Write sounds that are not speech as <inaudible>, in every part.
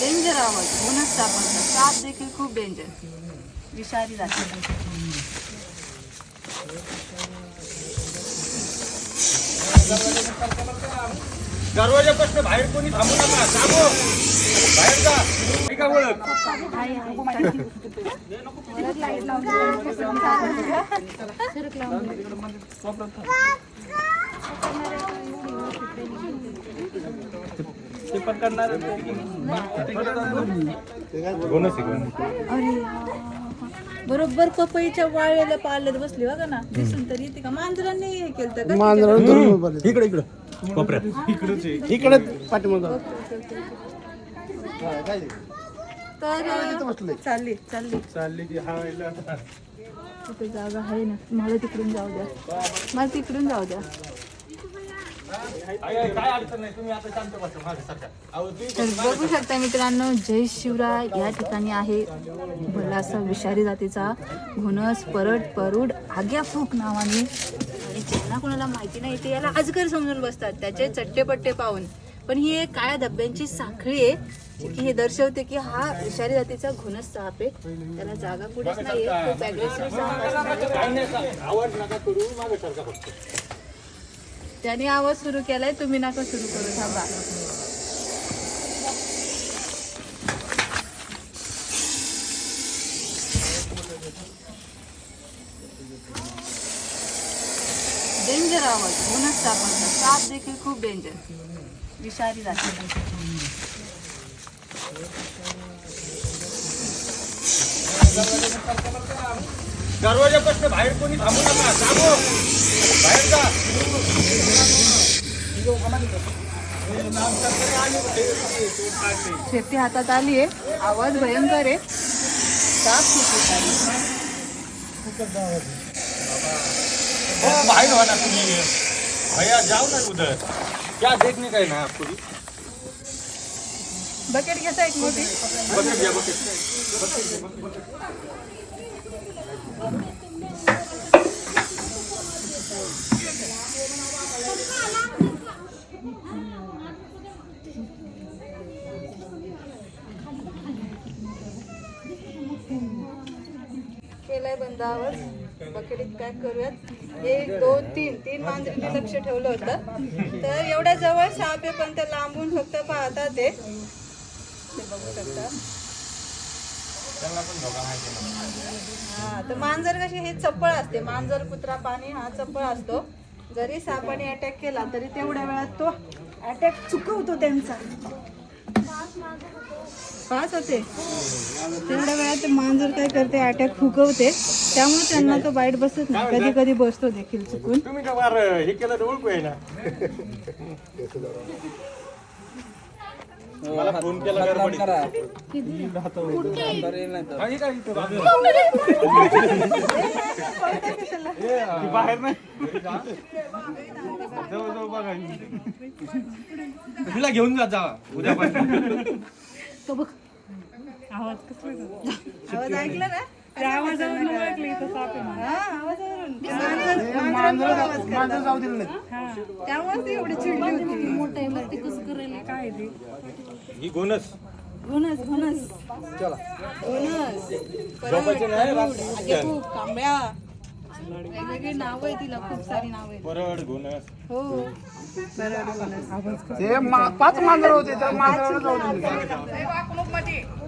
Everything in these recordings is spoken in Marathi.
डेंजर आवाज म्हणूनच सापांचा साप देखील खूप डेंजर विषारी जाते. दरवाजापासून बाहेर कोणी थांबू नका. थांबो. बाहेर जा. नाही का ओळख <laughs> ते पण करणार अरे बरोबर पपईच्या वाळलेल्या पाल्यात बसली बघा ना. दिसून तरी येते का? मांजरांनी हे केलं का? उभा आहे. इकडे इकडे. कोपऱ्यात. इकडे पाठीमागं. तर चालली चालली. चालली की तिथे जागा आहे ना. मला तिकडून जाऊ द्या. मला तिकडून जाऊ द्या. काय अडचण नाही तुम्ही आता शांत बसा मागे सरका. अहो तुम्ही तर बघू शकता मित्रांनो जय शिवराय. या ठिकाणी आहे भला असा विषारी जातीचा घुणस परट परूड आग्या फूक नावाने. आणि ज्यांना कोणाला माहिती नाही ते याला अजगर समजून बसतात त्याचे चट्टेपट्टे पाहून. पण ही एक काळ्या धब्ब्यांची साखळी आहे जी की हे दर्शवते की हा विषारी जातीचा घुणस साप आहे. त्याला जागा कुठेच खूप साप नाही आवाज नका करू मागे सरका फक्त. त्याने आवाज सुरू केलाय तुम्ही नका सुरू करू थांबा. डेंजर आवाज. हो म्हणूनच सापांचा साप देखील खूप डेंजर विषारी जाते दरवाजापासून बाहेर कोणी थांबू नका. थांबू. बाहेर जा. शेती हातात आली आहे. आवाज भयंकर आहे. साप खूप. हो बाहेर हो ना तुम्ही. भैया जाओ ना उधर क्या देखने का है ना आपको भी? बकेट घेता एक मोठी. बकेट घ्या बकेट दहावर बकेटीत पॅक करूयात. एक दोन तीन. तीन मांजरीने लक्ष ठेवलं होतं. तर एवढ्या जवळ साप आहे पण ते लांबून फक्त पाहतात ते. बघू शकता. हा तर मांजर कशी हे चप्पळ असते. मांजर कुत्रा पाणी हा चप्पळ असतो. जरी सापाने अटॅक केला तरी तेवढ्या वेळात तो अटॅक चुकवतो त्यांचा. पाच होते. तेवढ्या वेळात ते मांजर काय करते अटॅक फुकवते त्यामुळे त्यांना तो बाईट बसत नाही. कधी कधी बसतो देखील चुकून. तुम्ही का हे केलं तर ओळखू आहे ना? मला फोन केला गडबडीत. हा, हे? ती बाहेर नाही. जवळ जवळ बघा. तिला घेऊन जा जा. उद्यापासून तो बघ. आवाज ऐकला ना? आवाजावरून हा, आवाजावरून. ते मांजर- जाऊ दिलं नाही त्यामुळे ती एवढी चिडली होती. ही गोनस घुणस घुणस घुणस झोपायचे नाही रात्री आगे खूप कांबळ्या वेगवेगळी नाव आहे तिला खूप सारी नाव आहे परड गोनस हो. बरं घुणस ते मा- पाच मांजर होते त्या मांजराला जाऊ दिलं.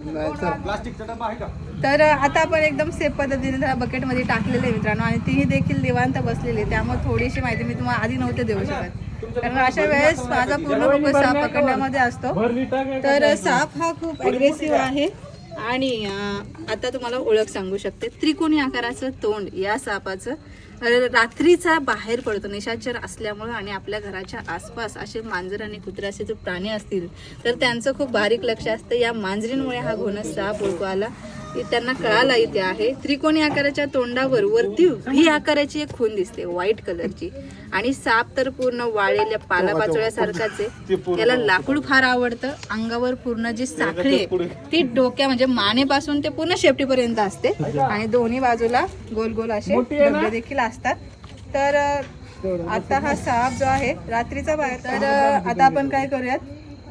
नाही तर प्लास्टिकचा डबा आहे का? तर आता आपण एकदम सेफ पद्धतीने त्या बकेटमध्ये टाकलेले आहे मित्रांनो आणि तीही देखील निवांत बसलेली आहे. त्यामुळे थोडीशी माहिती मी तुम्हाला आधी नव्हते देऊ शकत. कारण अशा वेळेस माझा पूर्ण फोकस साप पकडण्यामध्ये असतो. तर साप हा खूप अग्रेसिव्ह आहे. आणि आता तुम्हाला ओळख सांगू शकते. त्रिकोणी आकाराचं तोंड या सापाचं रात्रीचा बाहेर पडतो निशाचर असल्यामुळं आणि आपल्या घराच्या आसपास असे मांजर आणि कुत्रे असे प्राणी असतील तर त्यांचं खूप बारीक लक्ष असतं. या मांजरींमुळे हा घोणस साप ओळखू आला त्यांना कळाला इथे आहे. त्रिकोणी आकाराच्या तोंडावर वरती व्ही आकाराची एक खून दिसते व्हाईट कलरची. आणि साप तर पूर्ण वाळलेल्या पालापाचोळ्यासारखाच आहे <laughs> त्याला लाकूड फार आवडतं. अंगावर पूर्ण जी साखळी आहे ती डोक्या म्हणजे मानेपासून ते पूर्ण शेपटीपर्यंत असते. आणि दोन्ही बाजूला गोल गोल असे डबे देखील असतात. तर आता हा साप जो आहे रात्रीचा बाहेर तर आता आपण काय करूयात?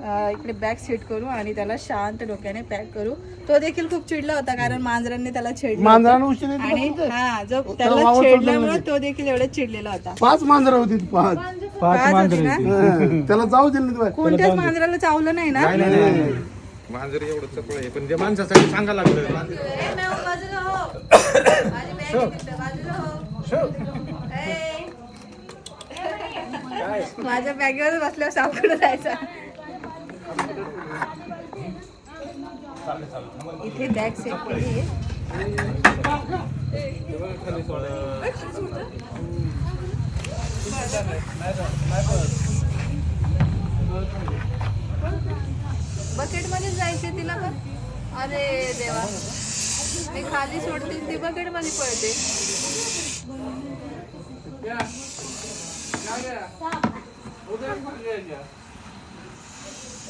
इकडे बॅग सेट करू आणि त्याला शांत डोक्याने पॅक करू. तो देखील खूप चिडला होता कारण मांजरांनी त्याला छेडलं आणि? हा जो त्याला छेडल्यामुळे तो देखील एवढा चिडलेला होता. पाच मांजरं होती पाच. पाच होती ना? हं, त्याला जाऊ दिलं. कोणत्याच मांजराला चावलं नाही ना? मांजर एवढं चपळ आहे पण ते माणसासाठी सांगा लागलं. हो. हो. माझ्या बॅगेवर बसल्यावर सापडून जायचा. इथे बॅग सेट केली आहे बकेटमध्ये जायचे तिला पण अरे देवा. मी खाली सोडते ती बकेट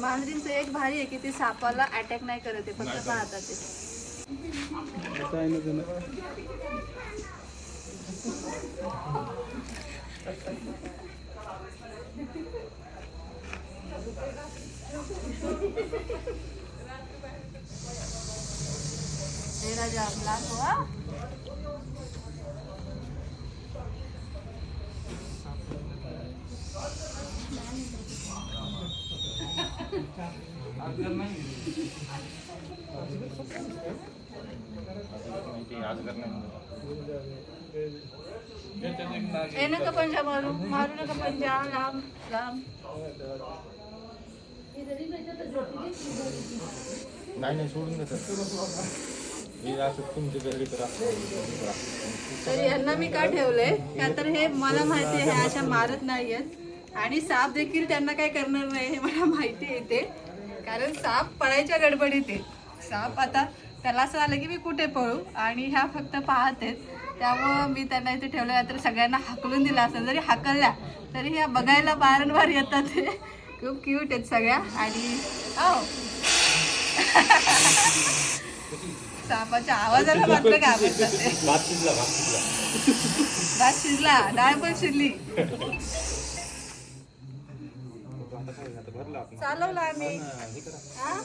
मांजरींचं एक भारी आहे की ते सापाला अटॅक नाही करत आहे फक्त पाहतात ते. राजा ब्लाक नका पंजा मारू? मारू नका पंजा. लांब लांब. नाही नाही सोडून देतात. हे असं तुमच्या घरी तर तर यांना मी का ठेवलंय? का तर हे मला माहिती आहे हे अशा मारत नाहीयेत. आणि साप देखील त्यांना काय करणार नाही हे मला माहिती आहे ते कारण साप पळायच्या गडबडीत आहे. साप आता त्याला असं झालं की मी कुठे पळू? आणि ह्या फक्त पाहत आहेत त्यामुळं मी त्यांना इथे ठेवलं तर सगळ्यांना हाकलून दिला असेल जरी हाकलल्या तरी ह्या बघायला वारंवार येतात खूप क्यूट आहेत सगळ्या. आणि हो सापाच्या आवाजाला मात्र घाबरतात ते. भात शिजला भात शिजला भात शिजला डाळ पण शिजली. चालवला आम्ही हा?